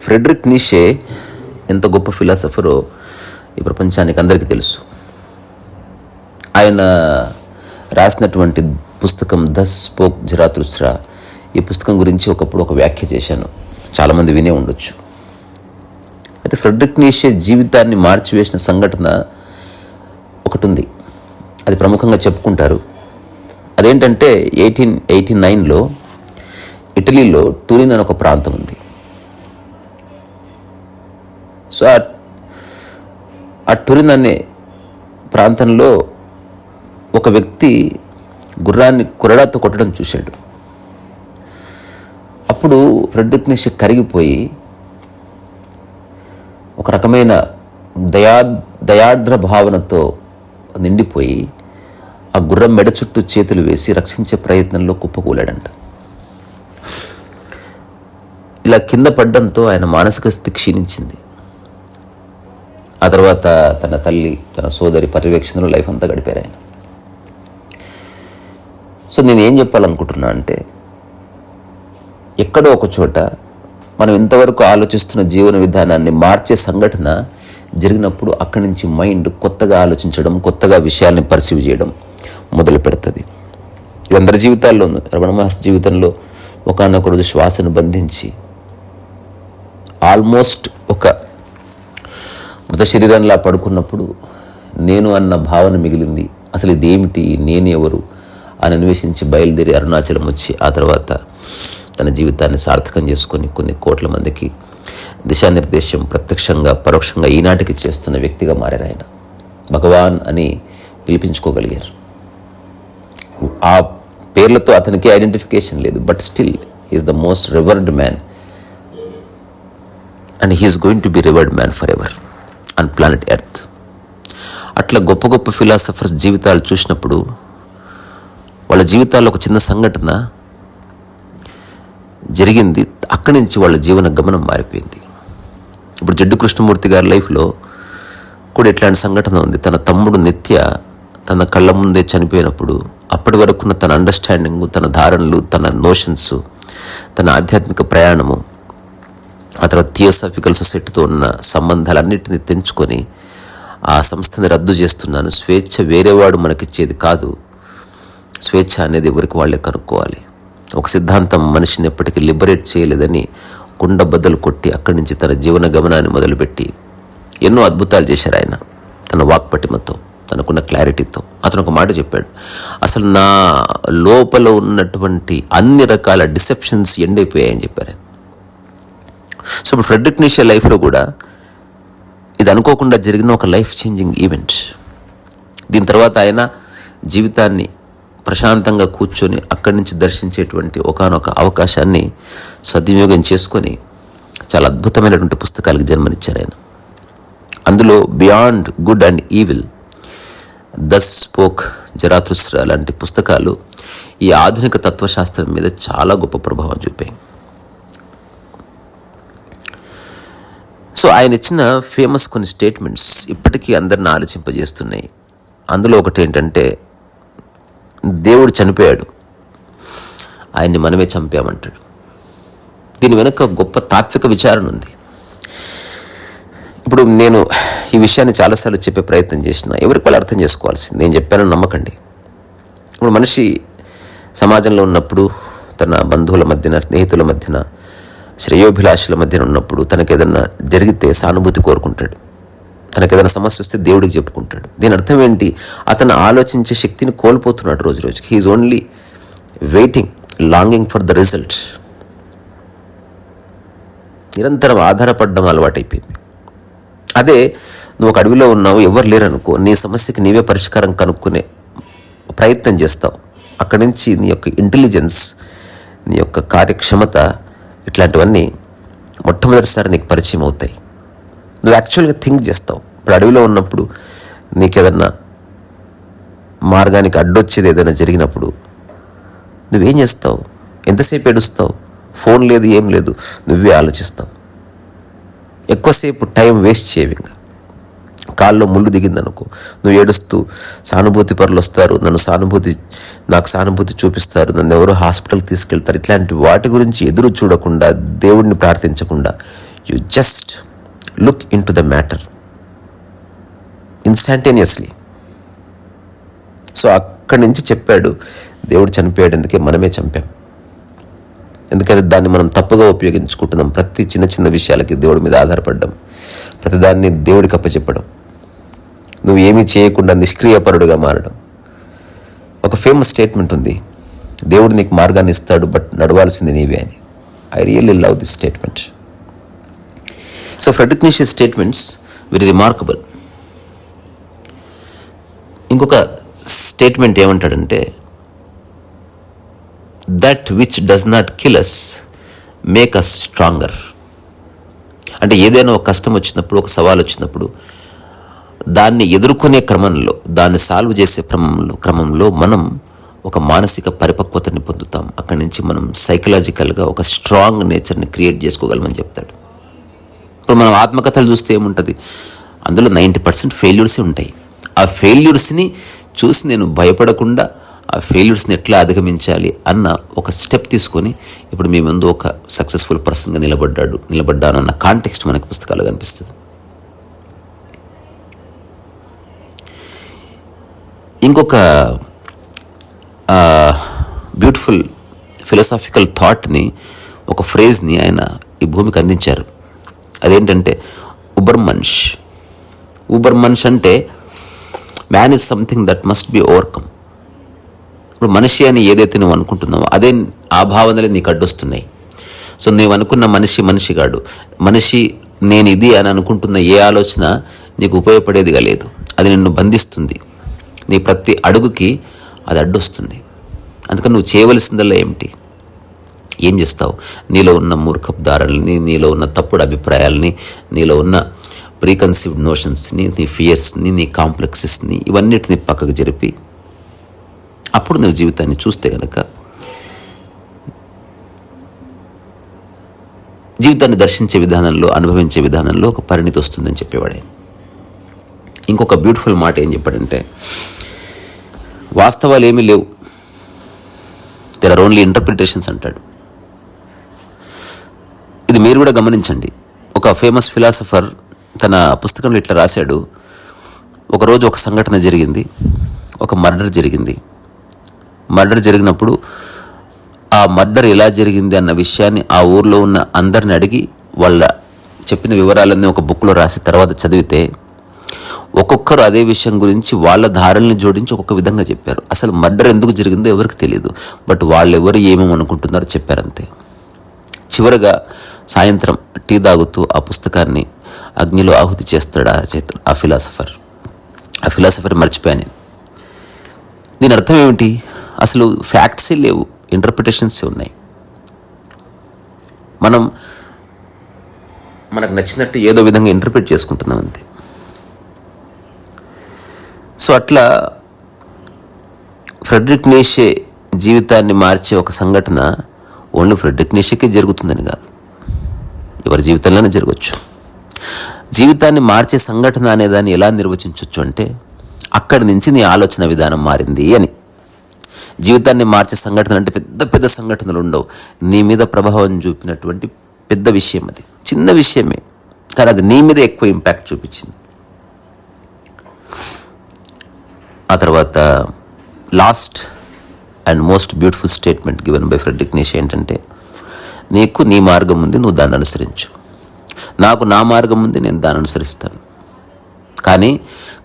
Friedrich Nietzsche ఎంత గొప్ప ఫిలాసఫరో ఈ ప్రపంచానికి అందరికీ తెలుసు. ఆయన రాసినటువంటి పుస్తకం ద స్పోక్ జరాతుస్రా ఈ పుస్తకం గురించి ఒకప్పుడు ఒక వ్యాఖ్య చేశాను. చాలామంది వినే ఉండొచ్చు. అయితే ఫ్రెడరిక్ నీషే జీవితాన్ని మార్చివేసిన సంఘటన ఒకటి ఉంది అది ప్రముఖంగా చెప్పుకుంటారు. అదేంటంటే ఎయిటీన్ ఎయిటీ నైన్లో ఇటలీలో టూరిన్ అని ఒక ప్రాంతం ఉంది. సో ఆ టురిన్ అనే ప్రాంతంలో ఒక వ్యక్తి గుర్రాన్ని కురడాతో కొట్టడం చూశాడు. అప్పుడు ఫ్రెడ్రిక్ నిషి కరిగిపోయి ఒక రకమైన దయా దయార్ద్ర భావనతో నిండిపోయి ఆ గుర్రం మెడ చుట్టూ చేతులు వేసి రక్షించే ప్రయత్నంలో కుప్పకూలాడంట. ఇలా కింద పడ్డంతో ఆయన మానసిక స్థితి క్షీణించింది. ఆ తర్వాత తన తల్లి తన సోదరి పర్యవేక్షణలో లైఫ్ అంతా గడిపారు ఆయన. సో నేను ఏం చెప్పాలనుకుంటున్నా అంటే ఎక్కడో ఒక చోట మనం ఇంతవరకు ఆలోచిస్తున్న జీవన విధానాన్ని మార్చే సంఘటన జరిగినప్పుడు అక్కడి నుంచి మైండ్ కొత్తగా ఆలోచించడం కొత్తగా విషయాల్ని పర్సీవ్ చేయడం మొదలు పెడుతుంది. ఇది అందరి జీవితాల్లో ఉంది రమణ మహర్షి జీవితంలో ఒకనొక రోజు శ్వాసను బంధించి ఆల్మోస్ట్ ఒక మృత శరీరంలా పడుకున్నప్పుడు నేను అన్న భావన మిగిలింది. అసలు ఇదేమిటి? నేను ఎవరు? అని అన్వేషించి బయలుదేరి అరుణాచలం వచ్చి ఆ తర్వాత తన జీవితాన్ని సార్థకం చేసుకొని కొన్ని కోట్ల మందికి దిశానిర్దేశం ప్రత్యక్షంగా పరోక్షంగా ఈనాటికి చేస్తున్న వ్యక్తిగా మారారు ఆయన. భగవాన్ అని పిలిపించుకోగలిగారు. ఆ పేర్లతో అతనికి ఐడెంటిఫికేషన్ లేదు. But still is the most revered man and he is going to be revered man forever and planet earth. అట్లా గొప్ప గొప్ప ఫిలాసఫర్స్ జీవితాలు చూసినప్పుడు వాళ్ళ జీవితాల్లో ఒక చిన్న సంఘటన జరిగింది. అక్కడి నుంచి వాళ్ళ జీవన గమనం మారిపోయింది. ఇప్పుడు జడ్డు కృష్ణమూర్తి గారి లైఫ్లో కూడా ఇట్లాంటి సంఘటన ఉంది. తన తమ్ముడు నిత్య తన కళ్ళ ముందే చనిపోయినప్పుడు అప్పటి వరకున్న తన అండర్స్టాండింగ్ తన ధారణలు తన నోషన్స్ తన ఆధ్యాత్మిక ప్రయాణము ఆ తర్వాత థియోసాఫికల్ సొసైటీతో ఉన్న సంబంధాలన్నింటినీ తెంచుకొని ఆ సంస్థని రద్దు చేస్తున్నాను. స్వేచ్ఛ వేరేవాడు మనకిచ్చేది కాదు. స్వేచ్ఛ అనేది ఎవరికి వాళ్ళే కనుక్కోవాలి. ఒక సిద్ధాంతం మనిషిని ఎప్పటికీ లిబరేట్ చేయలేదని కుండ బద్దలు కొట్టి అక్కడి నుంచి తన జీవన గమనాన్ని మొదలుపెట్టి ఎన్నో అద్భుతాలు చేశారు ఆయన. తన వాక్పటిమతో తనకున్న క్లారిటీతో. అతను ఒక మాట చెప్పాడు. అసలు నా లోపల ఉన్నటువంటి అన్ని రకాల డిసెప్షన్స్ ఎండైపోయాయని చెప్పారు ఆయన. సో ఇప్పుడు ఫ్రెడ్రిక్ నీషే లైఫ్లో కూడా ఇది అనుకోకుండా జరిగిన ఒక లైఫ్ చేంజింగ్ ఈవెంట్ దీని తర్వాత ఆయన జీవితాన్ని ప్రశాంతంగా కూర్చొని అక్కడి నుంచి దర్శించేటువంటి ఒకానొక అవకాశాన్ని సద్వినియోగం చేసుకొని చాలా అద్భుతమైనటువంటి పుస్తకాలకు జన్మనిచ్చారు ఆయన. అందులో beyond good and evil thus spoke Zarathustra లాంటి పుస్తకాలు ఈ ఆధునిక తత్వశాస్త్రం మీద చాలా గొప్ప ప్రభావం చూపాయి. సో ఆయన ఇచ్చిన ఫేమస్ కొన్ని స్టేట్మెంట్స్ ఇప్పటికీ అందరిని ఆలోచింపజేస్తున్నాయి. అందులో ఒకటి ఏంటంటే దేవుడు చనిపోయాడు. ఆయన్ని మనమే చంపామంటాడు. దీని వెనుక గొప్ప తాత్విక విచారణ ఉంది. ఇప్పుడు నేను ఈ విషయాన్ని చాలాసార్లు చెప్పే ప్రయత్నం చేసిన ఎవరికి వాళ్ళు అర్థం చేసుకోవాల్సింది? నేను చెప్పానని నమ్మకండి. ఇప్పుడు మనిషి సమాజంలో ఉన్నప్పుడు తన బంధువుల మధ్యన స్నేహితుల మధ్యన శ్రేయోభిలాషుల మధ్యన ఉన్నప్పుడు తనకేదన్నా జరిగితే సానుభూతి కోరుకుంటాడు. తనకేదైనా ఏదైనా సమస్య వస్తే దేవుడికి చెప్పుకుంటాడు. దీని అర్థం ఏంటి? అతను ఆలోచించే శక్తిని కోల్పోతున్నాడు రోజు రోజుకి he is only waiting longing for the result నిరంతరం ఆధారపడడం అలవాటైపోయింది. అదే నువ్వు ఒక అడవిలో ఉన్నావు ఎవరు లేరనుకో నీ సమస్యకి నీవే పరిష్కారం కనుక్కునే ప్రయత్నం చేస్తావు. అక్కడి నుంచి నీ యొక్క ఇంటెలిజెన్స్ నీ యొక్క కార్యక్షమత ఇట్లాంటివన్నీ మొట్టమొదటిసారి నీకు పరిచయం అవుతాయి. నువ్వు యాక్చువల్గా థింక్ చేస్తావు. ఇప్పుడు అడవిలో ఉన్నప్పుడు నీకు ఏదన్నా మార్గానికి అడ్డొచ్చేది ఏదైనా జరిగినప్పుడు నువ్వేం చేస్తావు? ఎంతసేపు ఏడుస్తావు? ఫోన్ లేదు ఏం లేదు నువ్వే ఆలోచిస్తావు. ఎక్కువసేపు టైం వేస్ట్ చేయవు ఇంకా. కాల్లో ముళ్ళు దిగిందనుకో. నువ్వు ఏడుస్తూ సానుభూతి పరులు వస్తారు నన్ను సానుభూతి నాకు సానుభూతి చూపిస్తారు నన్ను ఎవరు హాస్పిటల్కి తీసుకెళ్తారు. ఇట్లాంటి వాటి గురించి ఎదురు చూడకుండా దేవుడిని ప్రార్థించకుండా you just look into the matter instantaneously so అక్కడి నుంచి చెప్పాడు దేవుడు చనిపోయాడు అందుకే మనమే చంపాం. ఎందుకంటే దాన్ని మనం తప్పుగా ఉపయోగించుకుంటున్నాం. ప్రతి చిన్న చిన్న విషయాలకి దేవుడి మీద ఆధారపడడం ప్రతిదాన్ని దేవుడికి అప్పచెప్పడం. నువ్వు ఏమీ చేయకుండా నిష్క్రియపరుడుగా మారడం. ఒక ఫేమస్ స్టేట్మెంట్ ఉంది. దేవుడు నీకు మార్గాన్ని ఇస్తాడు బట్ నడవాల్సింది నీవే అని. I really love this statement so Friedrich statements very remarkable ఇంకొక స్టేట్మెంట్ ఏమంటాడంటే that which does not kill us make us stronger అంటే ఏదైనా ఒక కష్టం వచ్చినప్పుడు ఒక సవాల్ వచ్చినప్పుడు దాన్ని ఎదుర్కొనే క్రమంలో దాన్ని సాల్వ్ చేసే క్రమంలో క్రమంలో మనం ఒక మానసిక పరిపక్వతని పొందుతాం. అక్కడి నుంచి మనం సైకలాజికల్గా ఒక స్ట్రాంగ్ నేచర్ని క్రియేట్ చేసుకోగలమని చెప్తాడు. ఇప్పుడు మనం ఆత్మకథలు చూస్తే ఏముంటుంది? అందులో నైంటీ పర్సెంట్ ఫెయిల్యూర్సే ఉంటాయి. ఆ ఫెయిల్యూర్స్ని చూసి నేను భయపడకుండా ఆ ఫెయిల్యూర్స్ని ఎట్లా అధిగమించాలి అన్న ఒక స్టెప్ తీసుకొని ఇప్పుడు మీ ముందు ఒక సక్సెస్ఫుల్ పర్సన్గా నిలబడ్డాడు నిలబడ్డాను అన్న కాంటెక్స్ట్ మనకి పుస్తకాలు కనిపిస్తుంది. ఇంకొక బ్యూటిఫుల్ ఫిలసాఫికల్ థాట్ని ఒక ఫ్రేజ్ని ఆయన ఈ భూమికి అందించారు. అదేంటంటే ఉబర్ మన్ష్ ఉబర్ మన్ష్ అంటే man is something that must be overcome ఇప్పుడు మనిషి అని ఏదైతే నువ్వు అనుకుంటున్నావో అదే ఆ భావనలే నీకు అడ్డొస్తున్నాయి. సో నువ్వు అనుకున్న మనిషి మనిషి కాడు. మనిషి నేను ఇది అని అనుకుంటున్న ఏ ఆలోచన నీకు ఉపయోగపడేదిగా లేదు. అది నిన్ను బంధిస్తుంది. నీ ప్రతి అడుగుకి అది అడ్డొస్తుంది. అందుకని నువ్వు చేయవలసిందల్లా ఏమిటి? ఏం చేస్తావు? నీలో ఉన్న మూర్ఖపు దారుల్ని నీలో ఉన్న తప్పుడు అభిప్రాయాలని నీలో ఉన్న ప్రీకన్సీవ్డ్ నోషన్స్ని నీ ఫియర్స్ని నీ కాంప్లెక్సెస్ని ఇవన్నిటిని పక్కకు జరిపి అప్పుడు నువ్వు జీవితాన్ని చూస్తే కనుక జీవితాన్ని దర్శించే విధానంలో అనుభవించే విధానంలో ఒక పరిణితి వస్తుందని చెప్పేవాడే ఇంకొక బ్యూటిఫుల్ మాట ఏం చెప్పాడంటే వాస్తవాలు ఏమీ లేవు. దెర్ ఆర్ ఓన్లీ ఇంటర్ప్రిటేషన్స్ అంటాడు. ఇది మీరు కూడా గమనించండి. ఒక ఫేమస్ ఫిలాసఫర్ తన పుస్తకంలో ఇట్లా రాశాడు. ఒకరోజు ఒక సంఘటన జరిగింది. ఒక మర్డర్ జరిగింది. మర్డర్ జరిగినప్పుడు ఆ మర్డర్ ఎలా జరిగింది అన్న విషయాన్ని ఆ ఊర్లో ఉన్న అందరిని అడిగి వాళ్ళ చెప్పిన వివరాలన్నీ ఒక బుక్లో రాసి తర్వాత చదివితే ఒక్కొక్కరు అదే విషయం గురించి వాళ్ళ ధారల్ని జోడించి ఒక్కొక్క విధంగా చెప్పారు. అసలు మర్డర్ ఎందుకు జరిగిందో ఎవరికి తెలియదు బట్ వాళ్ళు ఎవరు ఏమేమి అనుకుంటున్నారో చెప్పారంతే. చివరగా సాయంత్రం టీ తాగుతూ ఆ పుస్తకాన్ని అగ్నిలో ఆహుతి చేస్తాడు ఆ చేత ఆ ఫిలాసఫర్. ఆ ఫిలాసఫర్ మర్చిపోయాను నేను. దీని అర్థం ఏమిటి? అసలు ఫ్యాక్ట్సే లేవు ఇంటర్ప్రిటేషన్స్ ఉన్నాయి. మనం మనకు నచ్చినట్టు ఏదో విధంగా ఇంటర్ప్రిట్ చేసుకుంటున్నాం అంతే. సో అట్లా ఫ్రెడరిక్ నీషే జీవితాన్ని మార్చే ఒక సంఘటన ఓన్లీ ఫ్రెడరిక్ నేషేకే జరుగుతుందని కాదు. ఎవరి జీవితంలోనే జరగచ్చు. జీవితాన్ని మార్చే సంఘటన అనేదాన్ని ఎలా నిర్వచించవచ్చు అంటే అక్కడి నుంచి నీ ఆలోచన విధానం మారింది అని. జీవితాన్ని మార్చే సంఘటన అంటే పెద్ద పెద్ద సంఘటనలు ఉండవు. నీ మీద ప్రభావం చూపినటువంటి పెద్ద విషయం అది. చిన్న విషయమే. కానీ అది నీ మీద ఎక్కువ ఇంపాక్ట్ చూపించింది. ఆ తర్వాత last and most beautiful statement given by Friedrich Nietzsche ఏంటంటే నీకు నీ మార్గం ఉంది నువ్వు దాన్ని అనుసరించు. నాకు నా మార్గం ఉంది నేను దాన్ని అనుసరిస్తాను. కానీ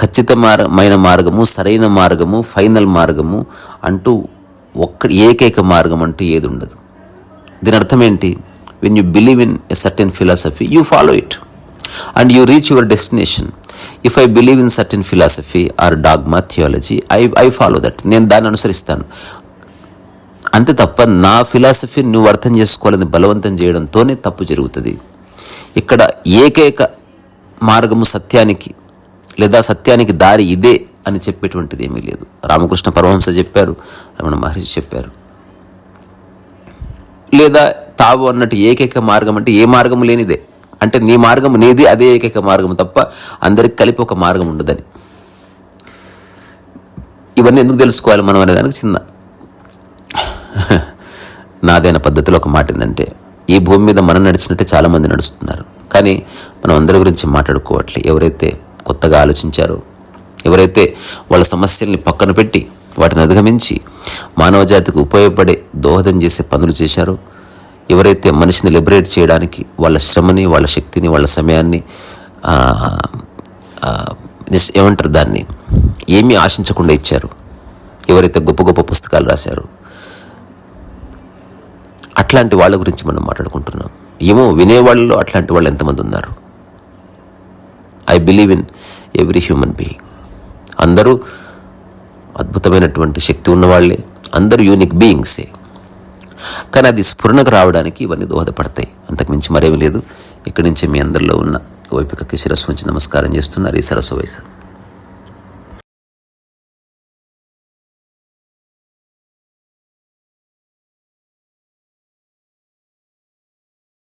ఖచ్చితమైన మార్గము సరైన మార్గము ఫైనల్ మార్గము అంటూ ఒక్క ఏకైక మార్గం అంటూ ఏది ఉండదు. దీని అర్థం ఏంటి? When you believe in a certain philosophy you follow it and you reach your destination if I believe in certain philosophy or dogma theology I I follow that నేను దాన్ని అనుసరిస్తాను. అంతే తప్ప నా ఫిలాసఫీ నువ్వు అర్థం చేసుకోవాలని బలవంతం చేయడంతోనే తప్పు జరుగుతుంది. ఇక్కడ ఏకైక మార్గము సత్యానికి లేదా సత్యానికి దారి ఇదే అని చెప్పేటువంటిది ఏమీ లేదు. రామకృష్ణ పరమహంస చెప్పారు రమణ మహర్షి చెప్పారు. లేదా తావు అన్నట్టు ఏకైక మార్గం అంటే ఏ మార్గము లేనిదే. అంటే నీ మార్గం నీది అదే ఏకైక మార్గం తప్ప అందరికి కలిపి ఒక మార్గం ఉండదని. ఇవన్నీ ఎందుకు తెలుసుకోవాలి మనం అనేదానికి చిన్న. నాదైన పద్ధతిలో ఒక మాట ఏంటంటే ఈ భూమి మీద మనం నడిచినట్టే చాలామంది నడుస్తున్నారు. కానీ మనం అందరి గురించి మాట్లాడుకోవట్లే. ఎవరైతే కొత్తగా ఆలోచించారో ఎవరైతే వాళ్ళ సమస్యల్ని పక్కన పెట్టి వాటిని అధిగమించి మానవ జాతికి ఉపయోగపడే దోహదం చేసే పనులు చేశారో ఎవరైతే మనిషిని లిబరేట్ చేయడానికి వాళ్ళ శ్రమని వాళ్ళ శక్తిని వాళ్ళ సమయాన్ని ఏమంటారు దాన్ని? ఏమీ ఆశించకుండా ఇచ్చారు. ఎవరైతే గొప్ప గొప్ప పుస్తకాలు రాశారు. అట్లాంటి వాళ్ళ గురించి మనం మాట్లాడుకుంటున్నాం. ఏమో వినేవాళ్ళలో అట్లాంటి వాళ్ళు ఎంతమంది ఉన్నారు? I believe in every human being అందరూ అద్భుతమైనటువంటి శక్తి ఉన్నవాళ్ళే అందరూ యూనిక్ బీయింగ్సే కానీ అది స్ఫురణకు రావడానికి ఇవన్నీ దోహదపడతాయి. అంతకుమించి మరేమీ లేదు. ఇక్కడి నుంచి మీ అందరిలో ఉన్న ఓపికకి శిరస్సు ఉంచి నమస్కారం చేస్తున్నారు ఈ సరస్సు వయసు.